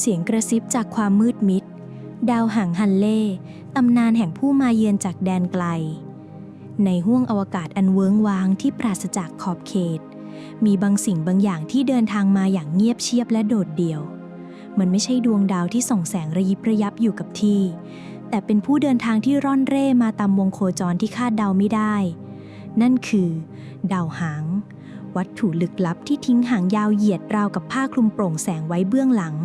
เสียงกระซิบจากความมืดมิด ดาวหางฮันเล่ ตำนานแห่งผู้มาเยือนจากแดนไกล ในห้วงอวกาศอันเวิ้งว้างที่ปราศจากขอบเขต มีบางสิ่งบางอย่างที่เดินทางมาอย่างเงียบเชียบและโดดเดี่ยว มันไม่ใช่ดวงดาวที่ส่องแสงระยิบระยับอยู่กับที่ แต่เป็นผู้เดินทางที่ร่อนเร่มาตามวงโคจรที่คาดเดาไม่ได้ นั่นคือ ดาวหาง วัตถุลึกลับที่ทิ้งหางยาวเหยียดราวกับผ้าคลุมโปร่งแสงไว้เบื้องหลัง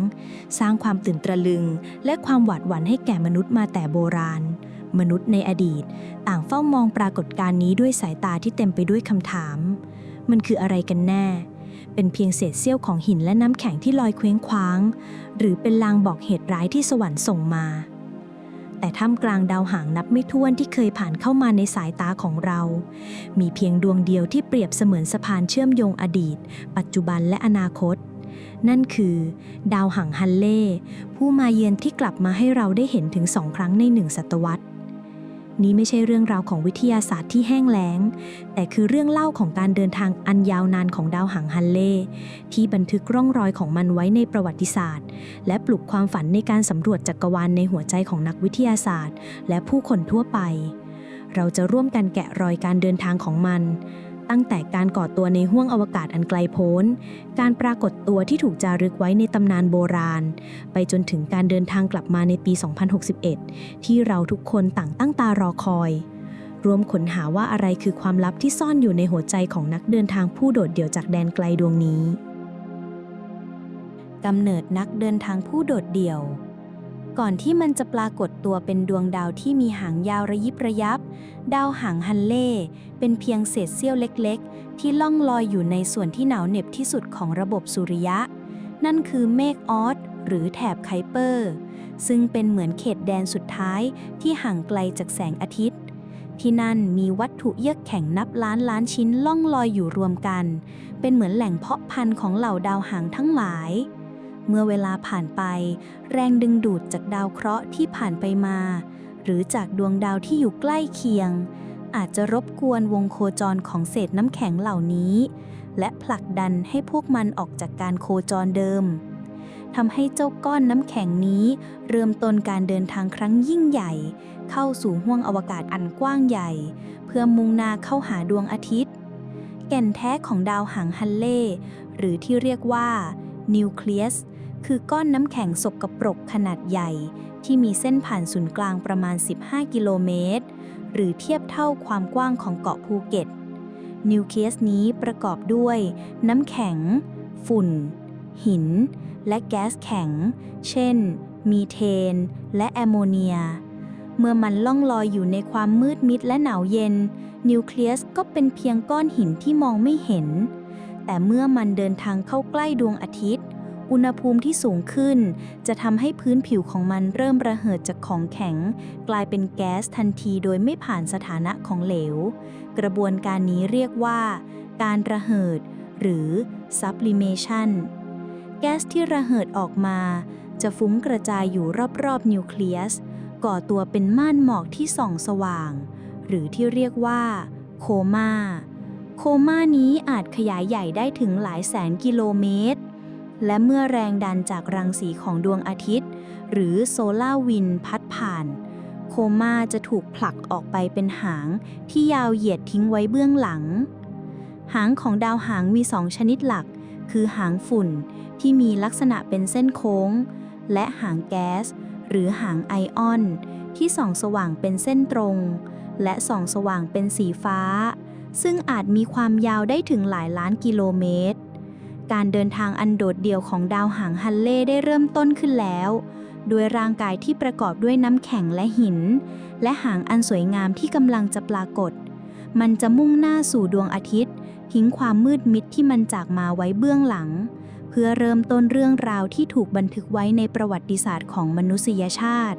สร้างความตื่นตระลึง และความหวาดหวั่นให้แก่มนุษย์มาแต่โบราณ มนุษย์ในอดีต ต่างเฝ้ามองปรากฏการณ์นี้ด้วยสายตาที่เต็มไปด้วยคำถาม มันคืออะไรกันแน่ เป็นเพียงเศษเสี้ยวของหินและน้ำแข็งที่ลอยเคว้งคว้าง หรือเป็นลางบอกเหตุร้ายที่สวรรค์ส่งมา แต่ท่ามกลางดาวหางนับไม่ถ้วนที่เคยผ่านเข้ามาในสายตาของเรา มีเพียงดวงเดียวที่เปรียบเสมือนสะพานเชื่อมโยงอดีต ปัจจุบันและอนาคต นั่นคือ ดาวหางฮันเล่ ผู้มาเยือนที่กลับมาให้เราได้เห็นถึงสองครั้งในหนึ่งศตวรรษ นี้ไม่ใช่เรื่องราวของวิทยาศาสตร์ที่แห้งแล้ง แต่คือเรื่องเล่าของการเดินทางอันยาวนานของดาวหางฮันเล่ ที่บันทึกร่องรอยของมันไว้ในประวัติศาสตร์ และปลุกความฝันในการสำรวจจักรวาลในหัวใจของนักวิทยาศาสตร์ และผู้คนทั่วไป เราจะร่วมกันแกะรอยการเดินทางของมัน ตั้งแต่การก่อตัวในห้วงอวกาศอันไกลโพ้น การปรากฏตัวที่ถูกจารึกไว้ในตำนานโบราณ ไปจนถึงการเดินทางกลับมาในปี 2061 ที่เราทุกคนต่างตั้งตารอคอย รวมค้นหาว่าอะไรคือความลับที่ซ่อนอยู่ในหัวใจของนักเดินทางผู้โดดเดี่ยวจากแดนไกลดวงนี้กำเนิดนักเดินทางผู้โดดเดี่ยว ก่อนที่มันจะปรากฏตัวเป็นดวงดาวที่มีหางยาวระยิบระยับ ดาวหางฮันเล่ เป็นเพียงเศษเสี้ยวเล็กๆ ที่ล่องลอยอยู่ในส่วนที่หนาวเหน็บที่สุดของระบบสุริยะ นั่นคือเมฆออสหรือแถบไคเปอร์ ซึ่งเป็นเหมือนเขตแดนสุดท้ายที่ห่างไกลจากแสงอาทิตย์ ที่นั่นมีวัตถุเยือกแข็งนับล้านล้านชิ้นล่องลอยอยู่รวมกัน เป็นเหมือนแหล่งเพาะพันธุ์ของเหล่าดาวหางทั้งหลายเมื่อเวลาผ่านไป แรงดึงดูดจากดาวเคราะห์ที่ผ่านไปมา หรือจากดวงดาวที่อยู่ใกล้เคียง อาจจะรบกวนวงโคจรของเศษน้ำแข็งเหล่านี้ และผลักดันให้พวกมันออกจากการโคจรเดิมทำให้เจ้าก้อนน้ำแข็งนี้ เริ่มต้นการเดินทางครั้งยิ่งใหญ่ เข้าสู่ห้วงอวกาศอันกว้างใหญ่ เพื่อมุ่งหน้าเข้าหาดวงอาทิตย์ แก่นแท้ของดาวหางฮันเล่ หรือที่เรียกว่านิวเคลียสคือก้อนน้ำแข็งสกปรกขนาดใหญ่ ที่มีเส้นผ่านศูนย์กลางประมาณ 15 กิโลเมตร หรือเทียบเท่าความกว้างของเกาะภูเก็ต นิวเคลียสนี้ประกอบด้วย น้ำแข็ง ฝุ่น หิน และแก๊สแข็ง เช่น มีเทน และแอมโมเนีย เมื่อมันล่องลอยอยู่ในความมืดมิดและหนาวเย็น นิวเคลียสก็เป็นเพียงก้อนหินที่มองไม่เห็น แต่เมื่อมันเดินทางเข้าใกล้ดวงอาทิตย์ อุณหภูมิที่สูงขึ้น จะทำให้พื้นผิวของมันเริ่มระเหิดจากของแข็ง กลายเป็นแก๊สทันทีโดยไม่ผ่านสถานะของเหลว กระบวนการนี้เรียกว่า การระเหิด หรือ sublimation แก๊สที่ระเหิดออกมา จะฟุ้งกระจายอยู่รอบๆนิวเคลียส ก่อตัวเป็นม่านหมอกที่ส่องสว่าง หรือที่เรียกว่า โคมาโคม่านี้อาจขยายใหญ่ได้ถึงหลายแสนกิโลเมตร และเมื่อแรงดันจากรังสีของดวงอาทิตย์ หรือโซลาร์วินพัดผ่าน โคม่าจะถูกผลักออกไปเป็นหางที่ยาวเหยียดทิ้งไว้เบื้องหลัง หางของดาวหางมีสองชนิดหลัก คือหางฝุ่นที่มีลักษณะเป็นเส้นโค้ง และหางแก๊ส หรือหางไอออน ที่ส่องสว่างเป็นเส้นตรง และส่องสว่างเป็นสีฟ้า ซึ่งอาจมีความยาวได้ถึงหลายล้านกิโลเมตร การเดินทางอันโดดเดี่ยวของดาวหางฮันเล่ได้เริ่มต้นขึ้นแล้ว ด้วยร่างกายที่ประกอบด้วยน้ำแข็งและหิน และหางอันสวยงามที่กำลังจะปรากฏ มันจะมุ่งหน้าสู่ดวงอาทิตย์ทิ้งความมืดมิดที่มันจากมาไว้เบื้องหลัง เพื่อเริ่มต้นเรื่องราวที่ถูกบันทึกไว้ในประวัติศาสตร์ของมนุษยชาติ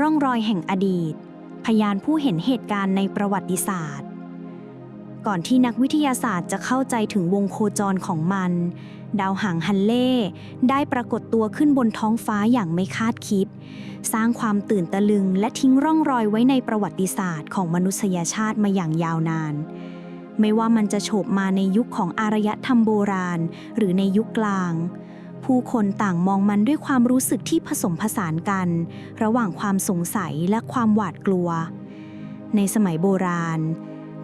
ร่องรอยแห่งอดีต พยานผู้เห็นเหตุการณ์ในประวัติศาสตร์ ก่อนที่นักวิทยาศาสตร์จะเข้าใจถึงวงโคจรของมัน ดาวหางฮันเล่ ได้ปรากฏตัวขึ้นบนท้องฟ้าอย่างไม่คาดคิด สร้างความตื่นตะลึงและทิ้งร่องรอยไว้ในประวัติศาสตร์ของมนุษยชาติมาอย่างยาวนาน ไม่ว่ามันจะโฉบมาในยุคของอารยธรรมโบราณ หรือในยุคกลางผู้คนต่างมองมันด้วยความรู้สึกที่ผสมผสานกัน ระหว่างความสงสัยและความหวาดกลัว ในสมัยโบราณ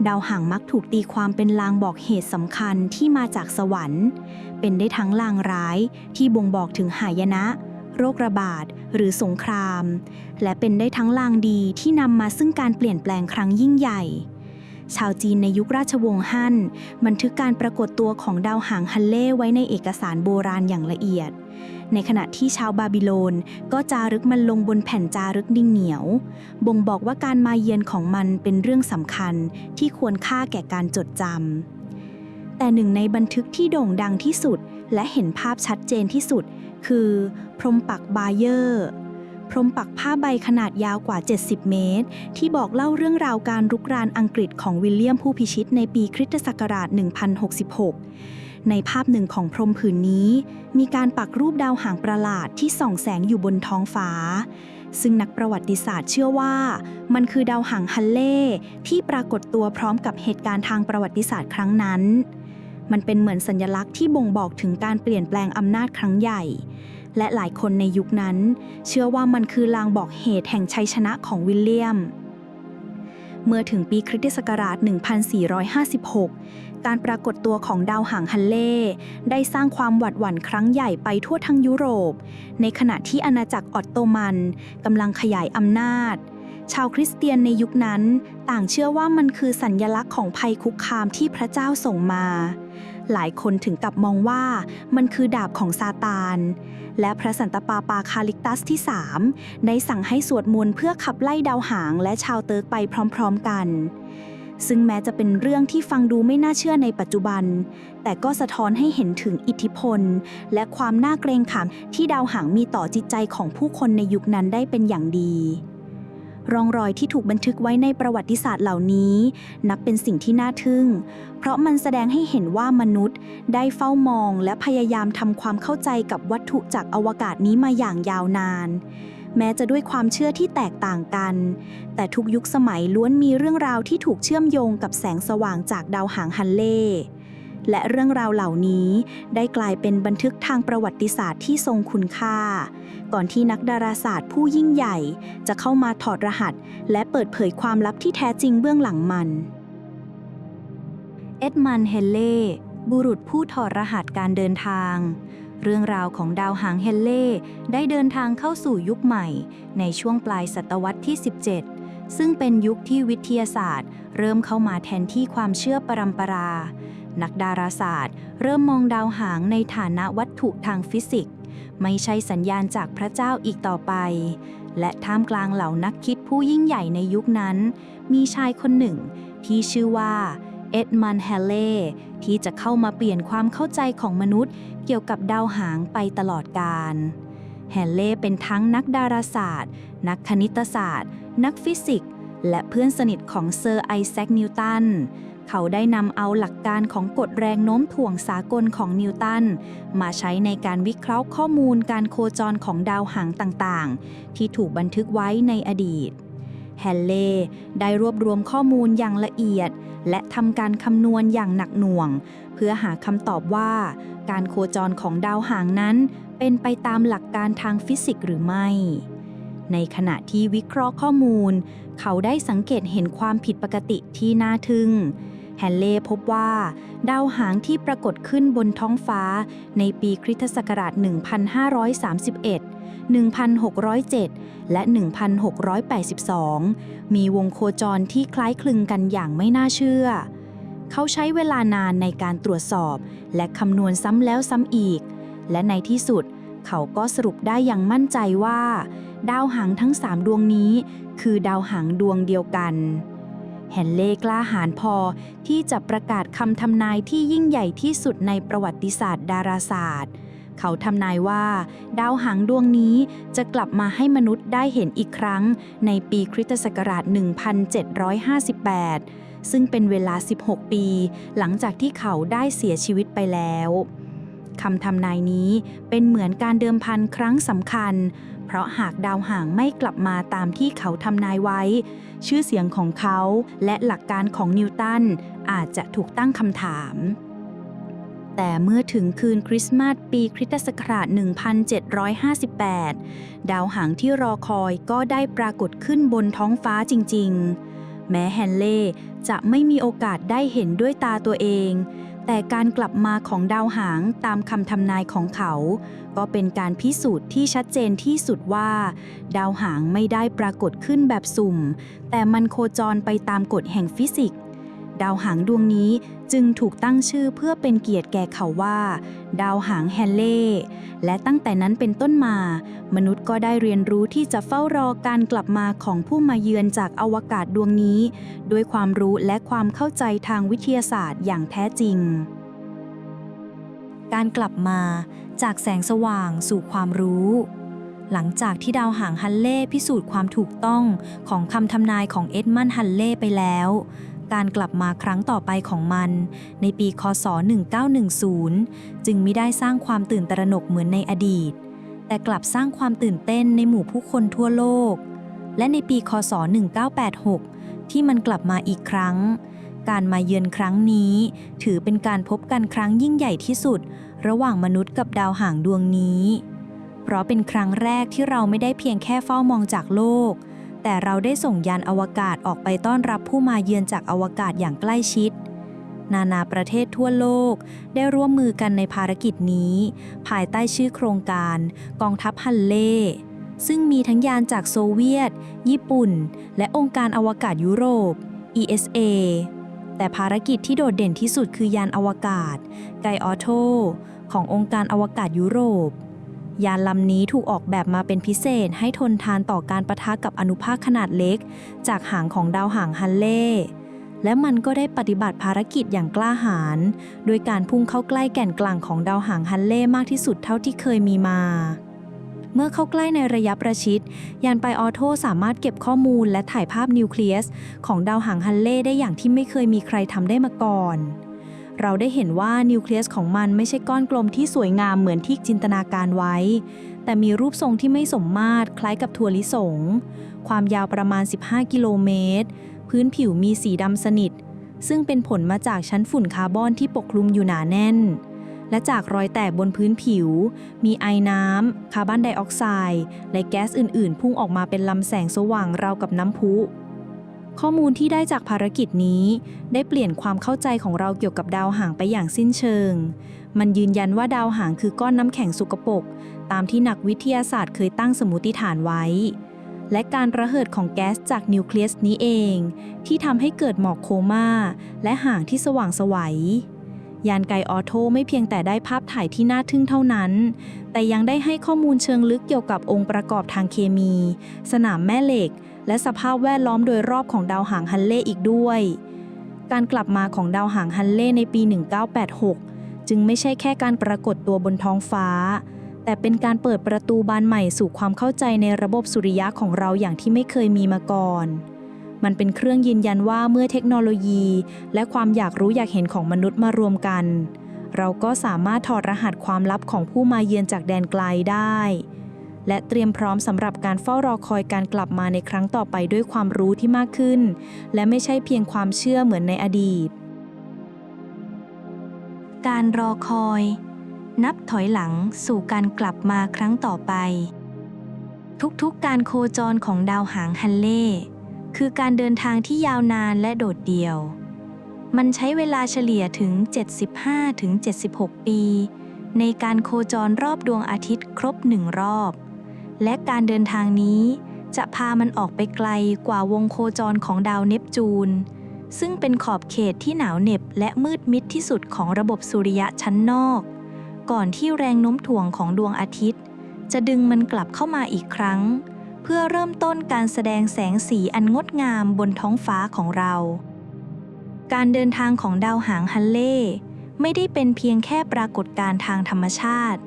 ดาวหางมักถูกตีความเป็นลางบอกเหตุสำคัญที่มาจากสวรรค์ เป็นได้ทั้งลางร้ายที่บ่งบอกถึงหายนะ โรคระบาด หรือสงคราม และเป็นได้ทั้งลางดีที่นำมาซึ่งการเปลี่ยนแปลงครั้งยิ่งใหญ่ ชาวจีนในยุคราชวงศ์ฮั่นบันทึกการปรากฏตัวของดาวหางฮันเล่ไว้ในเอกสารโบราณอย่างละเอียด ในขณะที่ชาวบาบิโลน ก็จารึกมันลงบนแผ่นจารึกดิ่งเหนียว บ่งบอกว่าการมาเยือนของมันเป็นเรื่องสำคัญที่ควรค่าแก่การจดจำแต่หนึ่งในบันทึกที่โด่งดังที่สุด และเห็นภาพชัดเจนที่สุด คือ พรมปักบาเยอร์พรมปักผ้าใบขนาดยาวกว่า 70 เมตร ที่บอกเล่าเรื่องราวการรุกรานอังกฤษของวิลเลียมผู้พิชิตในปีคริสตศักราช 1066 ในภาพหนึ่งของพรมผืนนี้ มีการปักรูปดาวหางประหลาดที่ส่องแสงอยู่บนท้องฟ้า ซึ่งนักประวัติศาสตร์เชื่อว่า มันคือดาวหางฮันเล่ที่ปรากฏตัวพร้อมกับเหตุการณ์ทางประวัติศาสตร์ครั้งนั้น มันเป็นเหมือนสัญลักษณ์ที่บ่งบอกถึงการเปลี่ยนแปลงอำนาจครั้งใหญ่ และหลายคนในยุคนั้น เชื่อว่ามันคือลางบอกเหตุแห่งชัยชนะของวิลเลียมเมื่อถึงปีคริสตศักราช 1456 การปรากฏตัวของดาวหางฮันเล่ ได้สร้างความหวาดหวั่นครั้งใหญ่ไปทั่วทั้งยุโรป ในขณะที่อาณาจักรออตโตมันกำลังขยายอำนาจ ชาวคริสเตียนในยุคนั้นต่างเชื่อว่ามันคือสัญญลักษณ์ของภัยคุกคามที่พระเจ้าส่งมา หลายคนถึงกับมองว่ามันคือดาบของซาตาน และพระสันตปาปาคาลิกตัสที่ 3 ได้สั่งให้สวดมนต์เพื่อขับไล่ดาวหางและชาวเติร์กไปพร้อม ๆกัน ซึ่งแม้จะเป็นเรื่องที่ฟังดูไม่น่าเชื่อในปัจจุบัน แต่ก็สะท้อนให้เห็นถึงอิทธิพล และความน่าเกรงขามที่ดาวหางมีต่อจิตใจของผู้คนในยุคนั้นได้เป็นอย่างดี ร่องรอยที่ถูกบันทึกไว้ในประวัติศาสตร์เหล่านี้ นับเป็นสิ่งที่น่าทึ่ง เพราะมันแสดงให้เห็นว่ามนุษย์ ได้เฝ้ามองและพยายามทำความเข้าใจกับวัตถุจากอวกาศนี้มาอย่างยาวนาน แม้จะด้วยความเชื่อที่แตกต่างกัน แต่ทุกยุคสมัยล้วนมีเรื่องราวที่ถูกเชื่อมโยงกับแสงสว่างจากดาวหางฮันเล่และเรื่องราวเหล่านี้ได้กลายเป็นบันทึกทางประวัติศาสตร์ที่ทรงคุณค่า ก่อนที่นักดาราศาสตร์ผู้ยิ่งใหญ่ จะเข้ามาถอดรหัส และเปิดเผยความลับที่แท้จริงเบื้องหลังมัน เอ็ดมันเฮเล่บุรุษผู้ถอดรหัสการเดินทาง เรื่องราวของดาวหางเฮเล่ได้เดินทางเข้าสู่ยุคใหม่ ในช่วงปลายศตวรรษที่ 17 ซึ่งเป็นยุคที่วิทยาศาสตร์ เริ่มเข้ามาแทนที่ความเชื่อปรัมปรา นักดาราศาสตร์ เริ่มมองดาวหางในฐานะวัตถุทางฟิสิกส์ ไม่ใช่สัญญาณจากพระเจ้าอีกต่อไป และท่ามกลางเหล่านักคิดผู้ยิ่งใหญ่ในยุคนั้น มีชายคนหนึ่งที่ชื่อว่าเอ็ดมันแฮเล่ ที่จะเข้ามาเปลี่ยนความเข้าใจของมนุษย์ เกี่ยวกับดาวหางไปตลอดกาลแฮเล่เป็นทั้งนักดาราศาสตร์ นักคณิตศาสตร์ นักฟิสิกส์ และเพื่อนสนิทของเซอร์ไอแซคนิวตัน เขาได้นำเอาหลักการของกฎแรงโน้มถ่วงสากลของนิวตัน มาใช้ในการวิเคราะห์ข้อมูลการโคจรของดาวหางต่างๆ ที่ถูกบันทึกไว้ในอดีต แฮนเล่ได้รวบรวมข้อมูลอย่างละเอียด และทำการคำนวณอย่างหนักหน่วง เพื่อหาคำตอบว่า การโคจรของดาวหางนั้น เป็นไปตามหลักการทางฟิสิกส์หรือไม่ ในขณะที่วิเคราะห์ข้อมูล เขาได้สังเกตเห็นความผิดปกติที่น่าทึ่งแฮนเล่พบว่า ดาวหางที่ปรากฏขึ้นบนท้องฟ้าในปีคริสตศักราช 1531 1607 และ 1682 มีวงโคจรที่คล้ายคลึงกันอย่างไม่น่าเชื่อ เขาใช้เวลานานในการตรวจสอบ และคำนวณซ้ำแล้วซ้ำอีก และในที่สุด เขาก็สรุปได้อย่างมั่นใจว่า ดาวหางทั้งสามดวงนี้ คือดาวหางดวงเดียวกันแฮนเล่กล้าหาญพอที่จะประกาศคำทำนายที่ยิ่งใหญ่ที่สุดในประวัติศาสตร์ดาราศาสตร์ เขาทำนายว่า ดาวหางดวงนี้จะกลับมาให้มนุษย์ได้เห็นอีกครั้ง ในปีคริสตศักราช 1758 ซึ่งเป็นเวลา 16 ปี หลังจากที่เขาได้เสียชีวิตไปแล้วคำทำนายนี้เป็นเหมือนการเดิมพันครั้งสำคัญ เพราะหากดาวหางไม่กลับมาตามที่เขาทำนายไว้ ชื่อเสียงของเขาและหลักการของนิวตันอาจจะถูกตั้งคำถาม แต่เมื่อถึงคืนคริสต์มาสปีคริสตศักราช 1758 ดาวหางที่รอคอยก็ได้ปรากฏขึ้นบนท้องฟ้าจริง ๆ แม้แฮนเล่จะไม่มีโอกาสได้เห็นด้วยตาตัวเอง แต่การกลับมาของดาวหางตามคำทำนายของเขา ก็เป็นการพิสูจน์ที่ชัดเจนที่สุดว่า ดาวหางไม่ได้ปรากฏขึ้นแบบสุ่ม แต่มันโคจรไปตามกฎแห่งฟิสิกส์ ดาวหางดวงนี้จึงถูกตั้งชื่อเพื่อเป็นเกียรติแก่เขาว่า ดาวหางแฮนเล่และตั้งแต่นั้นเป็นต้นมา มนุษย์ก็ได้เรียนรู้ที่จะเฝ้ารอการกลับมาของผู้มาเยือนจากอวกาศดวงนี้ ด้วยความรู้และความเข้าใจทางวิทยาศาสตร์อย่างแท้จริง การกลับมาจากแสงสว่างสู่ความรู้ หลังจากที่ดาวหางฮันเล่พิสูจน์ความถูกต้องของคำทำนายของเอ็ดมันด์ฮันเล่ไปแล้ว การกลับมาครั้งต่อไปของมัน ในปีคศ 1910 จึงไม่ได้สร้างความตื่นตระหนกเหมือนในอดีต แต่กลับสร้างความตื่นเต้นในหมู่ผู้คนทั่วโลก และในปีคศ 1986 ที่มันกลับมาอีกครั้ง การมาเยือนครั้งนี้ ถือเป็นการพบกันครั้งยิ่งใหญ่ที่สุด ระหว่างมนุษย์กับดาวหางดวงนี้ เพราะเป็นครั้งแรกที่เราไม่ได้เพียงแค่เฝ้ามองจากโลก แต่เราได้ส่งยานอวกาศออกไปต้อนรับผู้มาเยือนจากอวกาศอย่างใกล้ชิด นานาประเทศทั่วโลกได้ร่วมมือกันในภารกิจนี้ ภายใต้ชื่อโครงการกองทัพฮันเล่ซึ่งมีทั้งยานจากโซเวียต ญี่ปุ่น และองค์การอวกาศยุโรป ESA แต่ภารกิจที่โดดเด่นที่สุดคือยานอวกาศไกออโตขององค์การอวกาศยุโรป ยานลำนี้ถูกออกแบบมาเป็นพิเศษให้ทนทานต่อการประทะกับอนุภาคขนาดเล็ก จากหางของดาวหางฮันเล่และมันก็ได้ปฏิบัติภารกิจอย่างกล้าหาญโดยการพุ่งเข้าใกล้แก่นกลางของดาวหางฮันเล่มากที่สุดเท่าที่เคยมีมา เมื่อเข้าใกล้ในระยะประชิด ยานไปออโต้สามารถเก็บข้อมูลและถ่ายภาพนิวเคลียส ของดาวหางฮันเล่ได้อย่างที่ไม่เคยมีใครทำได้มาก่อน เราได้เห็นว่านิวเคลียสของมันไม่ใช่ก้อนกลมที่สวยงามเหมือนที่จินตนาการไว้ แต่มีรูปทรงที่ไม่สมมาตรคล้ายกับถั่วลิสง ความยาวประมาณ 15 กิโลเมตร พื้นผิวมีสีดำสนิท ซึ่งเป็นผลมาจากชั้นฝุ่นคาร์บอนที่ปกคลุมอยู่หนาแน่น และจากรอยแตกบนพื้นผิว มีไอน้ำคาร์บอนไดออกไซด์และแก๊สอื่น ๆ พุ่งออกมาเป็นลำแสงสว่างราวกับน้ำพุ ข้อมูลที่ได้จากภารกิจนี้ ได้เปลี่ยนความเข้าใจของเราเกี่ยวกับดาวหางไปอย่างสิ้นเชิง มันยืนยันว่าดาวหางคือก้อนน้ำแข็งสุกปก ตามที่นักวิทยาศาสตร์เคยตั้งสมมติฐานไว้ และการระเหิดของแก๊สจากนิวเคลียสนี้เอง ที่ทำให้เกิดหมอกโคม่าและหางที่สว่างสวัยยานไกออโตไม่เพียงแต่ได้ภาพถ่ายที่น่าทึ่งเท่านั้น แต่ยังได้ให้ข้อมูลเชิงลึกเกี่ยวกับองค์ประกอบทางเคมี สนามแม่เหล็ก และสภาพแวดล้อมโดยรอบของดาวหางฮันเล่อีกด้วย การกลับมาของดาวหางฮันเล่ในปี 1986 จึงไม่ใช่แค่การปรากฏตัวบนท้องฟ้า แต่เป็นการเปิดประตูบานใหม่สู่ความเข้าใจในระบบสุริยะของเราอย่างที่ไม่เคยมีมาก่อนมันเป็นเครื่องยืนยันว่าเมื่อเทคโนโลยี และความอยากรู้อยากเห็นของมนุษย์มารวมกัน เราก็สามารถถอดรหัสความลับของผู้มาเยือนจากแดนไกลได้ และเตรียมพร้อมสำหรับการเฝ้ารอคอยการกลับมาในครั้งต่อไปด้วยความรู้ที่มากขึ้น และไม่ใช่เพียงความเชื่อเหมือนในอดีต การรอคอย นับถอยหลังสู่การกลับมาครั้งต่อไป ทุกๆการโคจรของดาวหางฮันเล่คือการเดินทางที่ยาวนานและโดดเดี่ยว มันใช้เวลาเฉลี่ยถึง 75-76 ปี ในการโคจรรอบดวงอาทิตย์ครบหนึ่งรอบ และการเดินทางนี้จะพามันออกไปไกลกว่าวงโคจรของดาวเนปจูน ซึ่งเป็นขอบเขตที่หนาวเหน็บและมืดมิดที่สุดของระบบสุริยะชั้นนอก ก่อนที่แรงโน้มถ่วงของดวงอาทิตย์ จะดึงมันกลับเข้ามาอีกครั้ง เพื่อเริ่มต้นการแสดงแสงสีอันงดงามบนท้องฟ้าของเรา การเดินทางของดาวหางฮันเล่ไม่ได้เป็นเพียงแค่ปรากฏการณ์ทางธรรมชาติ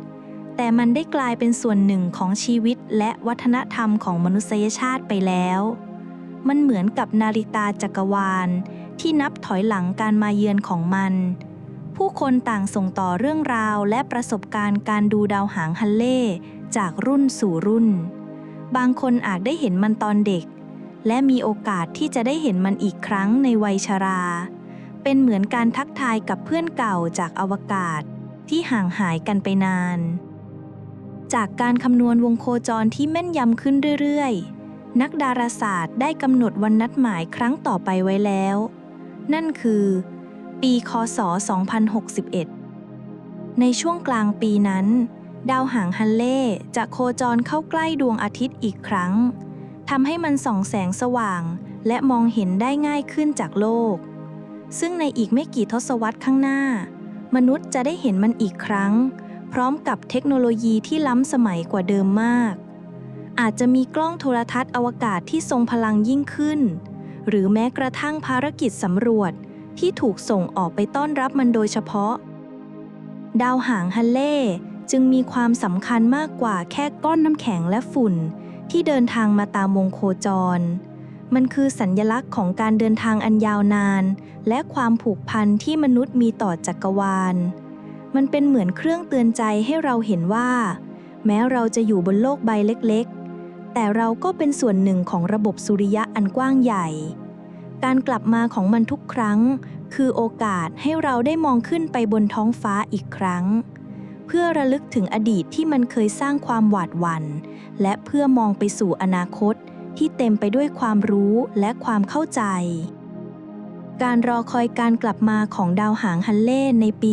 แต่มันได้กลายเป็นส่วนหนึ่งของชีวิตและวัฒนธรรมของมนุษยชาติไปแล้ว มันเหมือนกับนาฬิกาจักรวาล ที่นับถอยหลังการมาเยือนของมัน ผู้คนต่างส่งต่อเรื่องราวและประสบการณ์การดูดาวหางฮันเล่จากรุ่นสู่รุ่น บางคนอาจได้เห็นมันตอนเด็ก และมีโอกาสที่จะได้เห็นมันอีกครั้งในวัยชรา เป็นเหมือนการทักทายกับเพื่อนเก่าจากอวกาศที่ห่างหายกันไปนาน จากการคำนวณวงโคจรที่แม่นยำขึ้นเรื่อยๆ นักดาราศาสตร์ได้กำหนดวันนัดหมายครั้งต่อไปไว้แล้ว นั่นคือ ปีคศ 2061 ในช่วงกลางปีนั้น ดาวหางฮันเล่จะโคจรเข้าใกล้ดวงอาทิตย์อีกครั้งทำให้มันส่องแสงสว่าง และมองเห็นได้ง่ายขึ้นจากโลก ซึ่งในอีกไม่กี่ทศวรรษข้างหน้า มนุษย์จะได้เห็นมันอีกครั้ง พร้อมกับเทคโนโลยีที่ล้ำสมัยกว่าเดิมมาก อาจจะมีกล้องโทรทัศน์อวกาศที่ทรงพลังยิ่งขึ้น หรือแม้กระทั่งภารกิจสำรวจที่ถูกส่งออกไปต้อนรับมันโดยเฉพาะ ดาวหางฮันเล่จึงมีความสำคัญมากกว่าแค่ก้อนน้ำแข็งและฝุ่น ที่เดินทางมาตามวงโคจร มันคือสัญญลักษณ์ของการเดินทางอันยาวนาน และความผูกพันที่มนุษย์มีต่อจักรวาล มันเป็นเหมือนเครื่องเตือนใจให้เราเห็นว่า แม้เราจะอยู่บนโลกใบเล็กๆ แต่เราก็เป็นส่วนหนึ่งของระบบสุริยะอันกว้างใหญ่ การกลับมาของมันทุกครั้ง คือโอกาสให้เราได้มองขึ้นไปบนท้องฟ้าอีกครั้ง เพื่อระลึกถึงอดีตที่มันเคยสร้างความหวาดหวัน่น และเพื่อมองไปสู่อนาคตที่เต็มไปด้วยความรู้และความเข้าใจ การรอคอยการกลับมาของดาวหางฮันเล่ในปี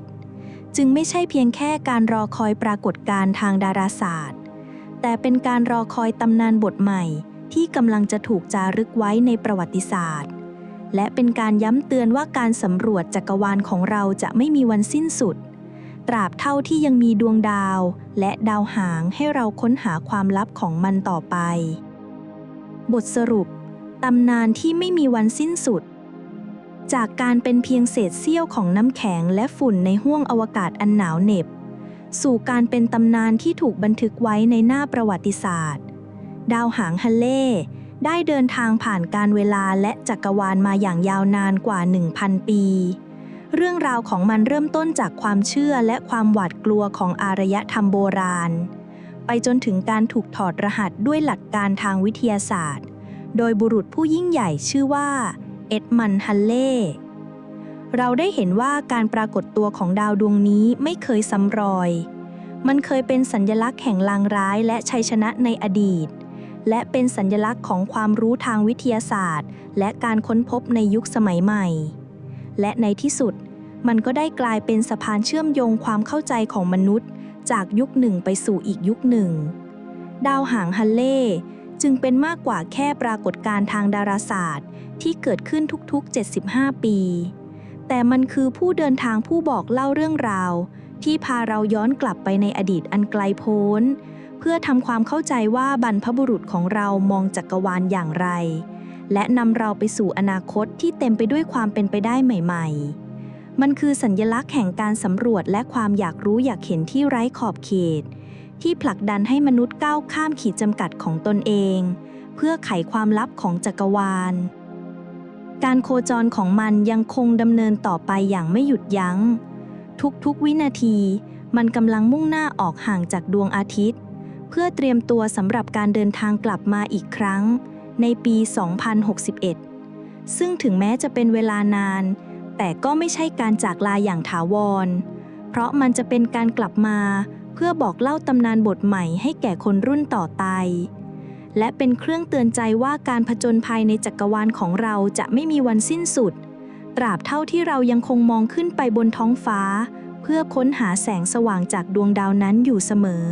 2061 จึงไม่ใช่เพียงแค่การรอคอยปรากฏการณ์ทางดาราศาสตร์ แต่เป็นการรอคอยตำนานบทใหม่ ที่กำลังจะถูกจารึกไว้ในประวัติศาสตร์ และเป็นการย้ำเตือนว่าการสำรวจจักรวาลของเราจะไม่มีวันสิ้นสุด ตราบเท่าที่ยังมีดวงดาว และดาวหางให้เราค้นหาความลับของมันต่อไป บทสรุป ตำนานที่ไม่มีวันสิ้นสุด จากการเป็นเพียงเศษเสี้ยวของน้ำแข็งและฝุ่นในห้วงอวกาศอันหนาวเหน็บ สู่การเป็นตำนานที่ถูกบันทึกไว้ในหน้าประวัติศาสตร์ ดาวหางฮันเล่ได้เดินทางผ่านการเวลาและจักรวาลมาอย่างยาวนานกว่า 1,000 ปี เรื่องราวของมันเริ่มต้นจากความเชื่อและความหวาดกลัวของอารยธรรมโบราณ ไปจนถึงการถูกถอดรหัสด้วยหลักการทางวิทยาศาสตร์ โดยบุรุษผู้ยิ่งใหญ่ชื่อว่า เอ็ดมันฮันเล่ เราได้เห็นว่าการปรากฏตัวของดาวดวงนี้ไม่เคยซ้ำรอย มันเคยเป็นสัญญลักษณ์แห่งลางร้ายและชัยชนะในอดีต และเป็นสัญญลักษณ์ของความรู้ทางวิทยาศาสตร์ และการค้นพบในยุคสมัยใหม่ และในที่สุด มันก็ได้กลายเป็นสะพานเชื่อมโยงความเข้าใจของมนุษย์ จากยุคหนึ่งไปสู่อีกยุคหนึ่ง ดาวหางฮันเล่ จึงเป็นมากกว่าแค่ปรากฏการณ์ทางดาราศาสตร์ ที่เกิดขึ้นทุกๆ 75 ปี แต่มันคือผู้เดินทางผู้บอกเล่าเรื่องราว ที่พาเราย้อนกลับไปในอดีตอันไกลโพ้น เพื่อทำความเข้าใจว่าบรรพบุรุษของเรามองจักรวาลอย่างไร และนำเราไปสู่อนาคตที่เต็มไปด้วยความเป็นไปได้ใหม่ ๆมันคือสัญญลักษณ์แห่งการสำรวจและความอยากรู้อยากเห็นที่ไร้ขอบเขต ที่ผลักดันให้มนุษย์ก้าวข้ามขีดจำกัดของตนเอง เพื่อไขความลับของจักรวาล การโคจรของมันยังคงดำเนินต่อไปอย่างไม่หยุดยัง้ง ทุกๆวินาที มันกำลังมุ่งหน้าออกห่างจากดวงอาทิตย์ เพื่อเตรียมตัวสำหรับการเดินทางกลับมาอีกครั้ง ในปี 2061 ซึ่งถึงแม้จะเป็นเวลานาน แต่ก็ไม่ใช่การจากลาอย่างถาวร เพราะมันจะเป็นการกลับมา เพื่อบอกเล่าตำนานบทใหม่ให้แก่คนรุ่นต่อไป และเป็นเครื่องเตือนใจว่าการผจญภัยในจักรวาลของเราจะไม่มีวันสิ้นสุด ตราบเท่าที่เรายังคงมองขึ้นไปบนท้องฟ้า เพื่อค้นหาแสงสว่างจากดวงดาวนั้นอยู่เสมอ